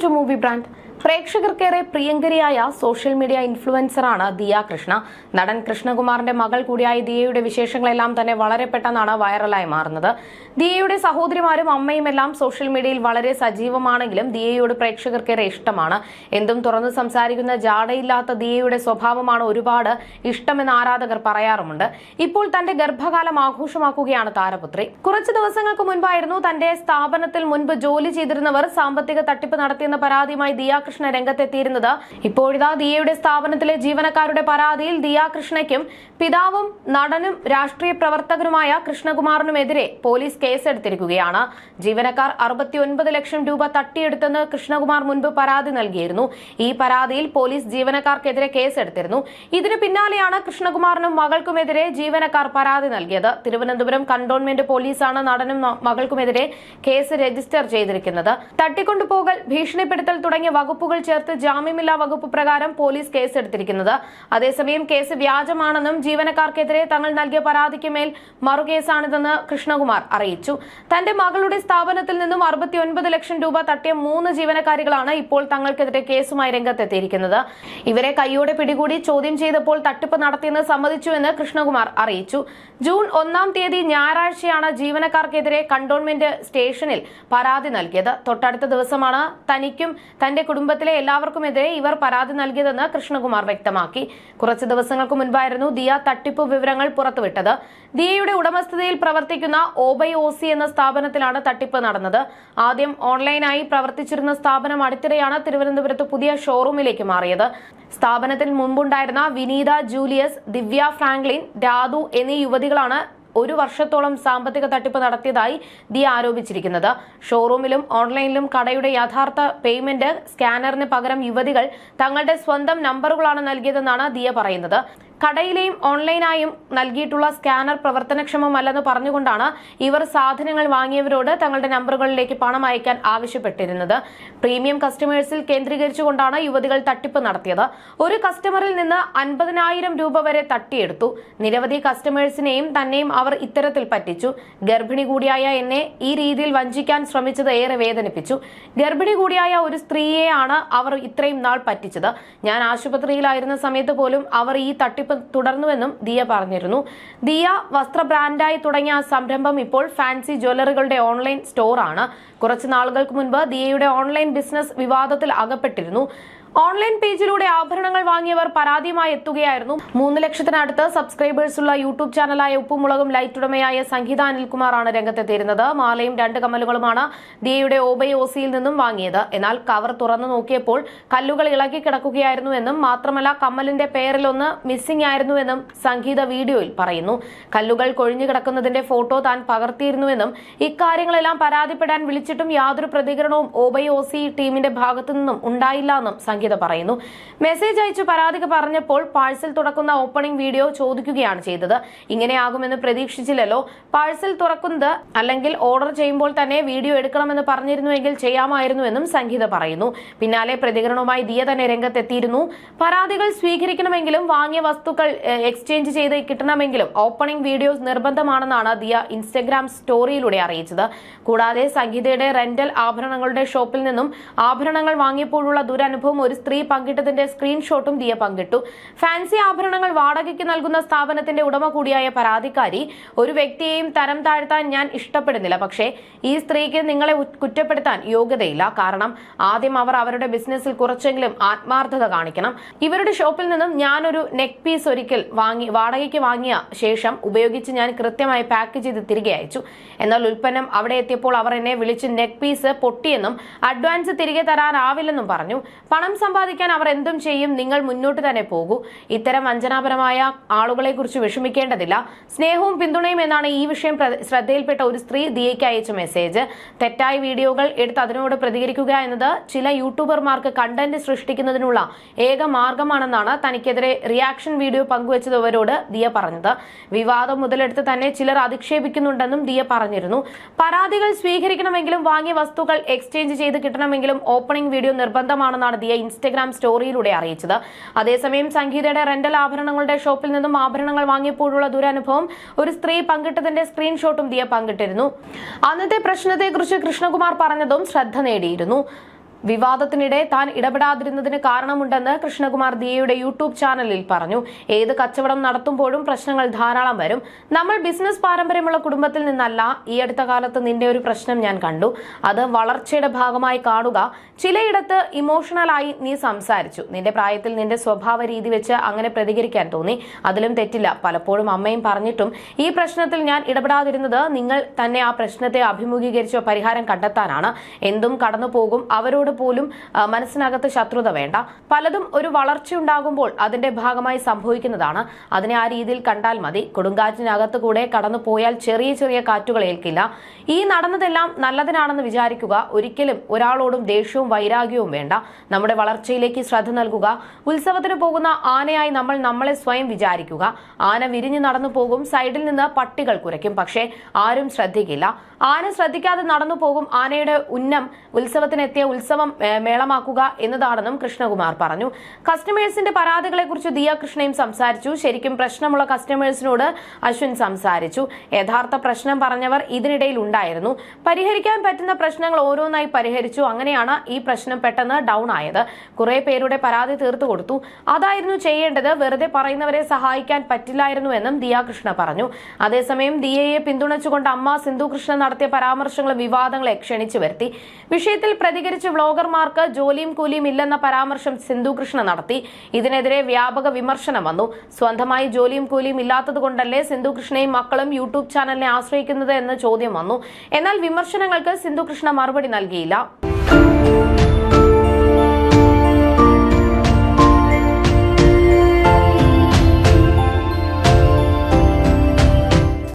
to Movie Brand. പ്രേക്ഷകർക്കേറെ പ്രിയങ്കരിയായ social media ഇൻഫ്ലുവൻസറാണ് ദിയ കൃഷ്ണ. നടൻ കൃഷ്ണകുമാറിന്റെ മകൾ കൂടിയായ ദിയയുടെ വിശേഷങ്ങളെല്ലാം തന്നെ വളരെ പെട്ടെന്നാണ് വൈറലായി മാറുന്നത്. ദിയയുടെ സഹോദരിമാരും അമ്മയും എല്ലാം സോഷ്യൽ മീഡിയയിൽ വളരെ സജീവമാണെങ്കിലും ദിയയോട് പ്രേക്ഷകർക്കേറെ ഇഷ്ടമാണ്. എന്തും തുറന്ന് സംസാരിക്കുന്ന ജാടയില്ലാത്ത ദിയയുടെ സ്വഭാവമാണ് ഒരുപാട് ഇഷ്ടമെന്ന് ആരാധകർ പറയാറുമുണ്ട്. ഇപ്പോൾ തന്റെ ഗർഭകാലം ആഘോഷമാക്കുകയാണ് താരപുത്രി. കുറച്ചു ദിവസങ്ങൾക്ക് മുൻപായിരുന്നു തന്റെ സ്ഥാപനത്തിൽ മുൻപ് ജോലി ചെയ്തിരുന്നവർ സാമ്പത്തിക തട്ടിപ്പ് നടത്തിയെന്ന പരാതിയുമായി ദിയ കൃഷ്ണ രംഗത്തെത്തിയിരുന്നത്. ഇപ്പോഴിതാ ദിയയുടെ സ്ഥാപനത്തിലെ ജീവനക്കാരുടെ പരാതിയിൽ ദിയാകൃഷ്ണയ്ക്കും പിതാവും നടനും രാഷ്ട്രീയ പ്രവർത്തകനുമായ കൃഷ്ണകുമാറിനുമെതിരെ പോലീസ് കേസെടുത്തിരിക്കുകയാണ്. ജീവനക്കാർ അറുപത്തിയൊൻപത് ലക്ഷം രൂപ തട്ടിയെടുത്തെന്ന് കൃഷ്ണകുമാർ മുൻപ് പരാതി നൽകിയിരുന്നു. ഈ പരാതിയിൽ പോലീസ് ജീവനക്കാർക്കെതിരെ കേസെടുത്തിരുന്നു. ഇതിനു പിന്നാലെയാണ് കൃഷ്ണകുമാറിനും മകൾക്കുമെതിരെ ജീവനക്കാർ പരാതി നൽകിയത്. തിരുവനന്തപുരം കണ്ടോൺമെന്റ് പോലീസാണ് നടനും മകൾക്കുമെതിരെ കേസ് രജിസ്റ്റർ ചെയ്തിരിക്കുന്നത്. തട്ടിക്കൊണ്ടുപോകൽ ഭീഷണിപ്പെടുത്തൽ തുടങ്ങിയ വകുപ്പുകൾ ചേർത്ത് ജാമ്യമില്ലാ വകുപ്പ് പ്രകാരം പോലീസ് കേസെടുത്തിരിക്കുന്നത്. അതേസമയം കേസ് വ്യാജമാണെന്നും ജീവനക്കാർക്കെതിരെ തങ്ങൾ നൽകിയ പരാതിക്ക് മേൽ മറുകേസാണിതെന്ന് കൃഷ്ണകുമാർ അറിയിച്ചു. തന്റെ മകളുടെ സ്ഥാപനത്തിൽ നിന്നും അറുപത്തിയൊൻപത് ലക്ഷം രൂപ തട്ടിയ മൂന്ന് ജീവനക്കാരികളാണ് ഇപ്പോൾ തങ്ങൾക്കെതിരെ കേസുമായി രംഗത്തെത്തിയിരിക്കുന്നത്. ഇവരെ കൈയോടെ പിടികൂടി ചോദ്യം ചെയ്തപ്പോൾ തട്ടിപ്പ് നടത്തിയെന്ന് സമ്മതിച്ചുവെന്ന് കൃഷ്ണകുമാർ അറിയിച്ചു. ജൂൺ ഒന്നാം തീയതി ഞായറാഴ്ചയാണ് ജീവനക്കാർക്കെതിരെ കണ്ടോൺമെന്റ് സ്റ്റേഷനിൽ പരാതി നൽകിയത്. തൊട്ടടുത്ത ദിവസമാണ് തനിക്കും തന്റെ കുടുംബത്തിലെ എല്ലാവർക്കുമെതിരെ ഇവർ പരാതി നൽകിയതെന്ന് കൃഷ്ണകുമാർ വ്യക്തമാക്കി. കുറച്ച് ദിവസങ്ങൾക്ക് മുൻപായിരുന്നു ദിയ തട്ടിപ്പ് വിവരങ്ങൾ പുറത്തുവിട്ടത്. ദിയയുടെ ഉടമസ്ഥതയിൽ പ്രവർത്തിക്കുന്ന ഓബൈ ഒസി എന്ന സ്ഥാപനത്തിലാണ് തട്ടിപ്പ് നടന്നത്. ആദ്യം ഓൺലൈനായി പ്രവർത്തിച്ചിരുന്ന സ്ഥാപനം അടുത്തിടെയാണ് തിരുവനന്തപുരത്ത് പുതിയ ഷോറൂമിലേക്ക് മാറിയത്. സ്ഥാപനത്തിൽ മുമ്പുണ്ടായിരുന്ന വിനീത ജൂലിയസ് ദിവ്യ ഫ്രാങ്ക്ലിൻ രാധു എന്നീ യുവതികളാണ് ഒരു വർഷത്തോളം സാമ്പത്തിക തട്ടിപ്പ് നടത്തിയതായി ദിയ ആരോപിച്ചിരിക്കുന്നത്. ഷോറൂമിലും ഓൺലൈനിലും കടയുടെ യഥാർത്ഥ പേയ്മെന്റ് സ്കാനറിന് പകരം യുവതികൾ തങ്ങളുടെ സ്വന്തം നമ്പറുകളാണ് നൽകിയതെന്നാണ് ദിയ പറയുന്നത്. കടയിലെയും ഓൺലൈനായും നൽകിയിട്ടുള്ള സ്കാനർ പ്രവർത്തനക്ഷമമല്ലെന്ന് പറഞ്ഞുകൊണ്ടാണ് ഇവർ സാധനങ്ങൾ വാങ്ങിയവരോട് തങ്ങളുടെ നമ്പറുകളിലേക്ക് പണം അയക്കാൻ ആവശ്യപ്പെട്ടിരുന്നത്. പ്രീമിയം കസ്റ്റമേഴ്സിൽ കേന്ദ്രീകരിച്ചുകൊണ്ടാണ് യുവതികൾ തട്ടിപ്പ് നടത്തിയത്. ഒരു കസ്റ്റമറിൽ നിന്ന് അൻപതിനായിരം രൂപ വരെ തട്ടിയെടുത്തു. നിരവധി കസ്റ്റമേഴ്സിനെയും തന്നെയും അവർ ഇത്തരത്തിൽ പറ്റിച്ചു. ഗർഭിണി കൂടിയായ എന്നെ ഈ രീതിയിൽ വഞ്ചിക്കാൻ ശ്രമിച്ചത് ഏറെ വേദനിപ്പിച്ചു. ഗർഭിണി കൂടിയായ ഒരു സ്ത്രീയെയാണ് അവർ ഇത്രയും നാൾ പറ്റിച്ചത്. ഞാൻ ആശുപത്രിയിലായിരുന്ന സമയത്ത് പോലും അവർ ഈ തട്ടിപ്പ് തുടർന്നുവെന്നും ദിയ പറഞ്ഞിരുന്നു. ദിയ വസ്ത്ര ബ്രാൻഡായി തുടങ്ങിയ സംരംഭം ഇപ്പോൾ ഫാൻസി ജ്വല്ലറികളുടെ ഓൺലൈൻ സ്റ്റോറാണ്. കുറച്ച് നാളുകൾക്ക് മുൻപ് ദിയയുടെ ഓൺലൈൻ ബിസിനസ് വിവാദത്തിൽ അകപ്പെട്ടിരുന്നു. ഓൺലൈൻ പേജിലൂടെ ആഭരണങ്ങൾ വാങ്ങിയവർ പരാതിയുമായി എത്തുകയായിരുന്നു. മൂന്ന് ലക്ഷത്തിനടുത്ത് സബ്സ്ക്രൈബേഴ്സുള്ള യൂട്യൂബ് ചാനലായ ഉപ്പുമുളകും ലൈറ്റ് ഉടമയായ സംഗീത അനിൽകുമാറാണ് രംഗത്തെത്തിയിരുന്നത്. മാലയും രണ്ട് കമ്മലുകളുമാണ് ദിയയുടെ ഓബൈ ഓസിയിൽ നിന്നും വാങ്ങിയത്. എന്നാൽ കവർ തുറന്നു നോക്കിയപ്പോൾ കല്ലുകൾ ഇളകി കിടക്കുകയായിരുന്നു എന്നും മാത്രമല്ല കമ്മലിന്റെ പേരിലൊന്ന് മിസ്സിംഗ് ആയിരുന്നുവെന്നും സംഗീത വീഡിയോയിൽ പറയുന്നു. കല്ലുകൾ കൊഴിഞ്ഞു കിടക്കുന്നതിന്റെ ഫോട്ടോ താൻ പകർത്തിയിരുന്നുവെന്നും ഇക്കാര്യങ്ങളെല്ലാം പരാതിപ്പെടാൻ വിളിച്ചിട്ടും യാതൊരു പ്രതികരണവും ഓബൈ ഓസി ടീമിന്റെ ഭാഗത്തു നിന്നും ഉണ്ടായില്ല എന്നും സംഗീത പറയുന്നു. മെസ്സേജ് അയച്ചു പരാതി പറഞ്ഞപ്പോൾ പാഴ്സൽ തുറക്കുന്ന ഓപ്പണിംഗ് വീഡിയോ ചോദിക്കുകയാണ് ചെയ്തത്. ഇങ്ങനെയാകുമെന്ന് പ്രതീക്ഷിച്ചില്ലല്ലോ. പാഴ്സൽ തുറക്കുന്നത് അല്ലെങ്കിൽ ഓർഡർ ചെയ്യുമ്പോൾ തന്നെ വീഡിയോ എടുക്കണമെന്ന് പറഞ്ഞിരുന്നുവെങ്കിൽ ചെയ്യാമായിരുന്നു എന്നും സംഗീത പറയുന്നു. പിന്നാലെ പ്രതികരണവുമായി ദിയ തന്നെ രംഗത്തെത്തിയിരുന്നു. പരാതികൾ സ്വീകരിക്കണമെങ്കിലും വാങ്ങിയ വസ്തുക്കൾ എക്സ്ചേഞ്ച് ചെയ്ത് കിട്ടണമെങ്കിലും ഓപ്പണിംഗ് വീഡിയോസ് നിർബന്ധമാണെന്നാണ് ദിയ ഇൻസ്റ്റഗ്രാം സ്റ്റോറിയിലൂടെ അറിയിച്ചത്. കൂടാതെ സംഗീതയുടെ റെന്റൽ ആഭരണങ്ങളുടെ ഷോപ്പിൽ നിന്നും ആഭരണങ്ങൾ വാങ്ങിയപ്പോഴുള്ള ദുരനുഭവം ഒരു സ്ത്രീ പങ്കിട്ടതിന്റെ സ്ക്രീൻഷോട്ടും ദിയ പങ്കിട്ടു. ഫാൻസി ആഭരണങ്ങൾ വാടകയ്ക്ക് നൽകുന്ന സ്ഥാപനത്തിന്റെ ഉടമ കൂടിയായ പരാതിക്കാരി ഒരു വ്യക്തിയെയും തരം താഴ്ത്താൻ ഞാൻ ഇഷ്ടപ്പെടുന്നില്ല. പക്ഷേ ഈ സ്ത്രീക്ക് നിങ്ങളെ കുറ്റപ്പെടുത്താൻ യോഗ്യതയില്ല. കാരണം ആദ്യം അവർ അവരുടെ ബിസിനസ്സിൽ കുറച്ചെങ്കിലും ആത്മാർത്ഥത കാണിക്കണം. ഇവരുടെ ഷോപ്പിൽ നിന്നും ഞാനൊരു നെക്ക് പീസ് ഒരിക്കൽ വാങ്ങി വാടകയ്ക്ക് വാങ്ങിയ ശേഷം ഉപയോഗിച്ച് ഞാൻ കൃത്യമായി പാക്ക് ചെയ്ത് തിരികെ അയച്ചു. എന്നാൽ ഉൽപ്പന്നം അവിടെ എത്തിയപ്പോൾ അവർ എന്നെ വിളിച്ച് നെക്ക് പീസ് പൊട്ടിയെന്നും അഡ്വാൻസ് തിരികെ തരാനാവില്ലെന്നും പറഞ്ഞു. പണം സമ്പാദിക്കാൻ അവർ എന്തും ചെയ്യും നിങ്ങൾ മുന്നോട്ട് തന്നെ പോകൂ. ഇത്തരം വഞ്ചനാപരമായ ആളുകളെ കുറിച്ച് വിഷമിക്കേണ്ടതില്ല. സ്നേഹവും പിന്തുണയും എന്നാണ് ഈ വിഷയം ശ്രദ്ധയിൽപ്പെട്ട ഒരു സ്ത്രീ ദിയയ്ക്ക് അയച്ച മെസ്സേജ്. തെറ്റായ വീഡിയോകൾ എടുത്ത് അതിനോട് പ്രതികരിക്കുക എന്നത് ചില യൂട്യൂബർമാർക്ക് കണ്ടന്റ് സൃഷ്ടിക്കുന്നതിനുള്ള ഏക മാർഗമാണെന്നാണ് തനിക്കെതിരെ റിയാക്ഷൻ വീഡിയോ പങ്കുവച്ചവരോട് ദിയ പറഞ്ഞത്. വിവാദം മുതലെടുത്ത് തന്നെ ചിലർ അധിക്ഷേപിക്കുന്നുണ്ടെന്നും ദിയ പറഞ്ഞിരുന്നു. പരാതികൾ സ്വീകരിക്കണമെങ്കിലും വാങ്ങിയ വസ്തുക്കൾ എക്സ്ചേഞ്ച് ചെയ്ത് കിട്ടണമെങ്കിലും ഓപ്പണിംഗ് വീഡിയോ നിർബന്ധമാണെന്നാണ് ദിയ ഇൻസ്റ്റഗ്രാം സ്റ്റോറിയിലൂടെ അറിയിച്ചത്. അതേസമയം സംഗീതയുടെ റെന്റൽ ആഭരണങ്ങളുടെ ഷോപ്പിൽ നിന്നും ആഭരണങ്ങൾ വാങ്ങിയപ്പോഴുള്ള ദുരനുഭവം ഒരു സ്ത്രീ പങ്കിട്ടതിന്റെ സ്ക്രീൻഷോട്ടും ദിയ പങ്കിട്ടിരുന്നു. അന്നത്തെ പ്രശ്നത്തെക്കുറിച്ച് കൃഷ്ണകുമാർ പറഞ്ഞതും ശ്രദ്ധ നേടിയിരുന്നു. വിവാദത്തിനിടെ താൻ ഇടപെടാതിരുന്നതിന് കാരണമുണ്ടെന്ന് കൃഷ്ണകുമാർ ദിയയുടെ യൂട്യൂബ് ചാനലിൽ പറഞ്ഞു. ഏത് കച്ചവടം നടത്തുമ്പോഴും പ്രശ്നങ്ങൾ ധാരാളം വരും. നമ്മൾ ബിസിനസ് പാരമ്പര്യമുള്ള കുടുംബത്തിൽ നിന്നല്ല. ഈ അടുത്ത കാലത്ത് നിന്റെ ഒരു പ്രശ്നം ഞാൻ കണ്ടു. അത് വളർച്ചയുടെ ഭാഗമായി കാണുക. ചിലയിടത്ത് ഇമോഷണലായി നീ സംസാരിച്ചു. നിന്റെ പ്രായത്തിൽ നിന്റെ സ്വഭാവ രീതി വെച്ച് അങ്ങനെ പ്രതികരിക്കാൻ തോന്നി. അതിലും തെറ്റില്ല. പലപ്പോഴും അമ്മയും പറഞ്ഞിട്ടും ഈ പ്രശ്നത്തിൽ ഞാൻ ഇടപെടാതിരുന്നത് നിങ്ങൾ തന്നെ ആ പ്രശ്നത്തെ അഭിമുഖീകരിച്ച പരിഹാരം കണ്ടെത്താനാണ്. എന്തും കടന്നു പോകും അവരോട് പോലും ആ, മനസ്സിനകത്ത് ശത്രുത വേണ്ട. പലതും ഒരു വളർച്ചയുണ്ടാകുമ്പോൾ അതിന്റെ ഭാഗമായി സംഭവിക്കുന്നതാണ്. അതിനെ ആ രീതിയിൽ കണ്ടാൽ മതി. കൊടുങ്കാറ്റിനകത്ത് കൂടെ കടന്നു പോയാൽ ചെറിയ ചെറിയ കാറ്റുകൾ ഏൽക്കില്ല. ഈ നടന്നതെല്ലാം നല്ലതിനാണെന്ന് വിചാരിക്കുക. ഒരിക്കലും ഒരാളോടും ദേഷ്യവും വൈരാഗ്യവും വേണ്ട. നമ്മുടെ വളർച്ചയിലേക്ക് ശ്രദ്ധ നൽകുക. ഉത്സവത്തിന് പോകുന്ന ആനയായി നമ്മൾ നമ്മളെ സ്വയം വിചാരിക്കുക. ആന വിരിഞ്ഞു നടന്നു പോകും. സൈഡിൽ നിന്ന് പട്ടികൾ കുരയ്ക്കും. പക്ഷേ ആരും ശ്രദ്ധിക്കില്ല. ആന ശ്രദ്ധിക്കാതെ നടന്നു പോകും ആനയുടെ ഉന്നം. ഉത്സവത്തിനെത്തിയ ഉത്സവം ഏ, മേളമാക്കുക എന്നതാണെന്നും കൃഷ്ണകുമാർ പറഞ്ഞു. കസ്റ്റമേഴ്സിന്റെ പരാതികളെ കുറിച്ച് ദിയ കൃഷ്ണയും സംസാരിച്ചു. ശരിക്കും പ്രശ്നമുള്ള കസ്റ്റമേഴ്സിനോട് അശ്വിൻ സംസാരിച്ചു. യഥാർത്ഥ പ്രശ്നം പറഞ്ഞവർ ഇതിനിടയിൽ ഉണ്ടായിരുന്നു. പരിഹരിക്കാൻ പറ്റുന്ന പ്രശ്നങ്ങൾ ഓരോന്നായി പരിഹരിച്ചു. അങ്ങനെയാണ് ഈ പ്രശ്നം പെട്ടെന്ന് ഡൗൺ ആയത്. കുറെ പേരുടെ പരാതി തീർത്തു കൊടുത്തു. അതായിരുന്നു ചെയ്യേണ്ടത്. വെറുതെ പറയുന്നവരെ സഹായിക്കാൻ പറ്റില്ലായിരുന്നുവെന്നും ദിയ കൃഷ്ണ പറഞ്ഞു. അതേസമയം ദിയയെ പിന്തുണച്ചുകൊണ്ട് അമ്മ സിന്ധു കൃഷ്ണ നടത്തിയ പരാമർശങ്ങളും വിവാദങ്ങളെ ക്ഷണിച്ചു വരുത്തി. വിഷയത്തിൽ പ്രതികരിച്ച് വ്ളോഗർമാർക്ക് ജോലിയും കൂലിയും ഇല്ലെന്ന പരാമർശം സിന്ധുകൃഷ്ണ നടത്തി. ഇതിനെതിരെ വ്യാപക വിമർശനം വന്നു. സ്വന്തമായി ജോലിയും കൂലിയും ഇല്ലാത്തത് കൊണ്ടല്ലേ സിന്ധു കൃഷ്ണയും മക്കളും യൂട്യൂബ് ചാനലിനെ ആശ്രയിക്കുന്നത് എന്ന ചോദ്യം വന്നു. എന്നാൽ വിമർശനങ്ങൾക്ക് സിന്ധുകൃഷ്ണ മറുപടി നൽകിയില്ല.